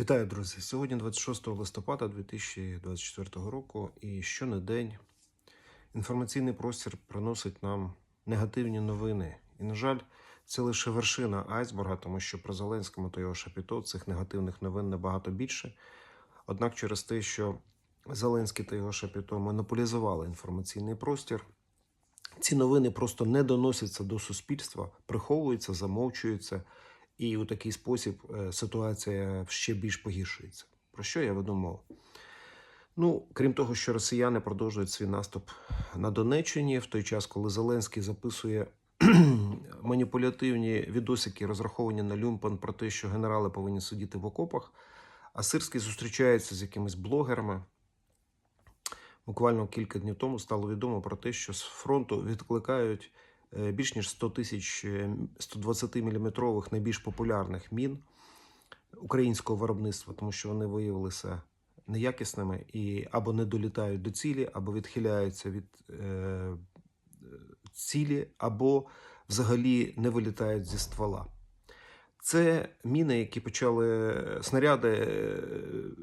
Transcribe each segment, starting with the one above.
Вітаю, друзі! Сьогодні 26 листопада 2024 року, і щонедень інформаційний простір приносить нам негативні новини. І, на жаль, це лише вершина айсберга, тому що про Зеленському та його шапіто цих негативних новин набагато більше. Однак, через те, що Зеленський та його шапіто монополізували інформаційний простір, ці новини просто не доносяться до суспільства, приховуються, замовчуються. І у такий спосіб е, ситуація ще більш погіршується. Про що я веду мову? Ну, крім того, що росіяни продовжують свій наступ на Донеччині в той час, коли Зеленський записує маніпулятивні відосики, розраховані на Люмпен про те, що генерали повинні сидіти в окопах, а Сирський зустрічається з якимись блогерами. Буквально кілька днів тому стало відомо про те, що з фронту відкликають більш ніж 100 тисяч 120-мм найбільш популярних мін українського виробництва, тому що вони виявилися неякісними і або не долітають до цілі, або відхиляються від е, цілі, або взагалі не вилітають зі ствола. Це міни, які почали снаряди, е,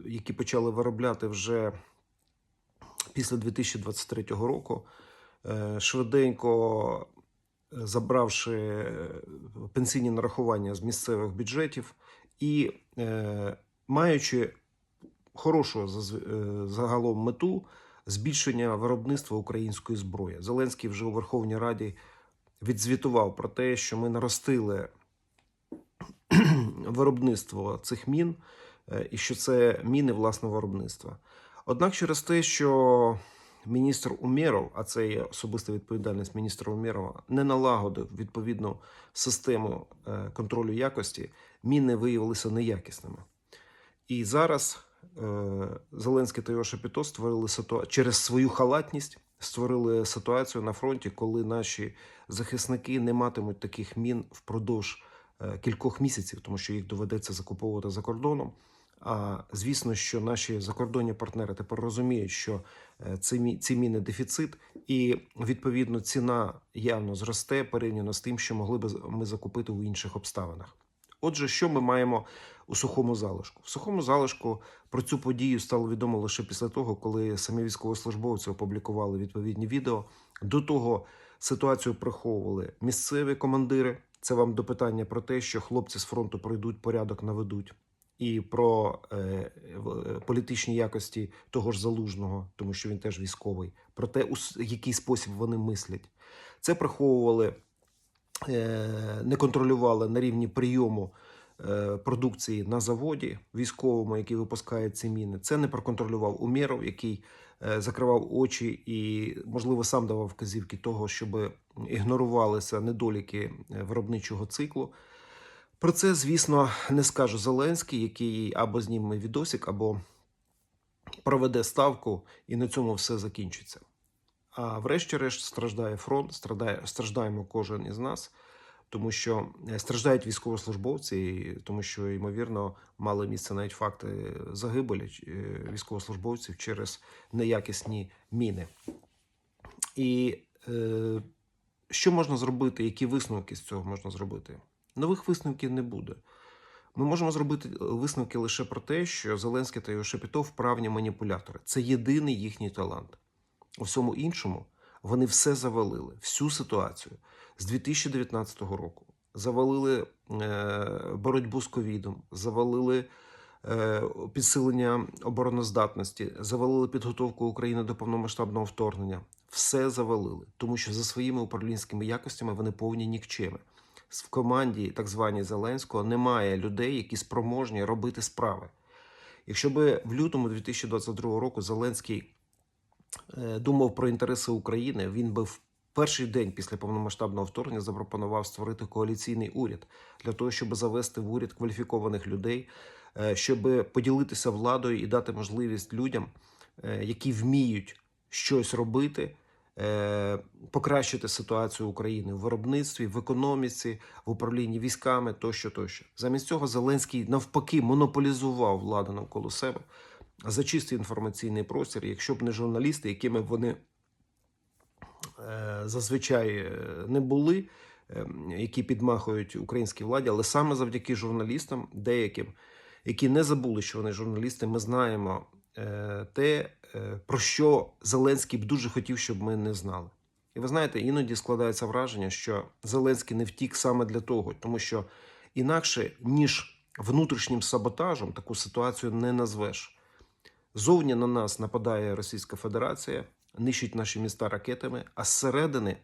які почали виробляти вже після 2023 року, е, швиденько е, забравши е, пенсійні нарахування з місцевих бюджетів і е, маючи хорошу е, загалом мету збільшення виробництва української зброї. Зеленський вже у Верховній Раді відзвітував про те, що ми наростили виробництво цих мін, і що це міни власного виробництва. Однак, через те, що міністр Умєров, а це є особиста відповідальність міністра Умєрова, не налагодив відповідну систему е, контролю якості, міни виявилися неякісними. І зараз е, Зеленський та його Шапіто створили ситуацію через свою халатність, створили ситуацію на фронті, коли наші захисники не матимуть таких мін впродовж е, кількох місяців, тому що їх доведеться закуповувати за кордоном. А звісно, що наші закордонні партнери тепер розуміють, що е, ці, ці міни дефіцит, і відповідно ціна явно зросте порівняно з тим, що могли з- ми закупити у інших обставинах. Отже, що ми маємо у сухому залишку? В сухому залишку про цю подію стало відомо лише після того, коли самі військовослужбовці опублікували відповідні відео. До того ситуацію приховували місцеві командири. Це вам до питання про те, що хлопці з фронту пройдуть, порядок наведуть. І про е, е, політичні якості того ж залужного, тому що він теж військовий, про те, у який спосіб вони мислять. Це приховували, е, не контролювали на рівні прийому е, продукції на заводі військовому, який випускає ці міни. Це не проконтролював Умєров, який закривав очі і, можливо, сам давав вказівки того, щоб ігнорувалися недоліки виробничого циклу. Про це, звісно, не скаже Зеленський, який або зніме відосик, або проведе ставку, і на цьому все закінчиться. А врешті-решт страждає фронт, страждає, страждаємо кожен із нас, тому що е, страждають військовослужбовці, тому що, ймовірно, мали місце навіть факти загибелі е, військовослужбовців через неякісні міни. І е, що можна зробити, які висновки з цього можна зробити? Нових висновків не буде. Ми можемо зробити висновки лише про те, що Зеленський та його Шепіто вправні маніпулятори. Це єдиний їхній талант. У всьому іншому вони все завалили, всю ситуацію з 2019 року. Завалили е, боротьбу з ковідом, завалили е, підсилення обороноздатності, завалили підготовку України до повномасштабного вторгнення. Все завалили, тому що за своїми управлінськими якостями вони повні нікчеми. В команді, так званій Зеленського, немає людей, які спроможні робити справи. Якщо би в лютому 2022 року Зеленський е, думав про інтереси України, він би в перший день після повномасштабного вторгнення запропонував створити коаліційний уряд для того, щоб завести в уряд кваліфікованих людей, е, щоб поділитися владою і дати можливість людям, е, які вміють щось робити, покращити ситуацію України в виробництві, в економіці, в управлінні військами тощо, тощо. Замість цього Зеленський навпаки монополізував владу навколо себе, зачистив інформаційний простір. Якщо б не журналісти, якими б вони е, зазвичай е, не були, е, які підмахують українській владі, але саме завдяки журналістам, деяким, які не забули, що вони журналісти. Ми знаємо е, те, е, про що Зеленський б дуже хотів, щоб ми не знали. І ви знаєте, іноді складається враження, що Зеленський не втік саме для того, тому що інакше, ніж внутрішнім саботажем, таку ситуацію не назвеш. Зовні на нас нападає Російська Федерація, нищить наші міста ракетами, а зсередини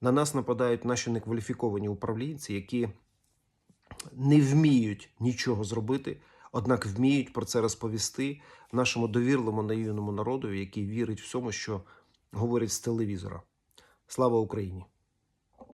на нас нападають наші некваліфіковані управлінці, які не вміють нічого зробити, однак вміють про це розповісти нашому довірливому наївному народу, який вірить всьому, що говорять з телевізора. Слава Україні!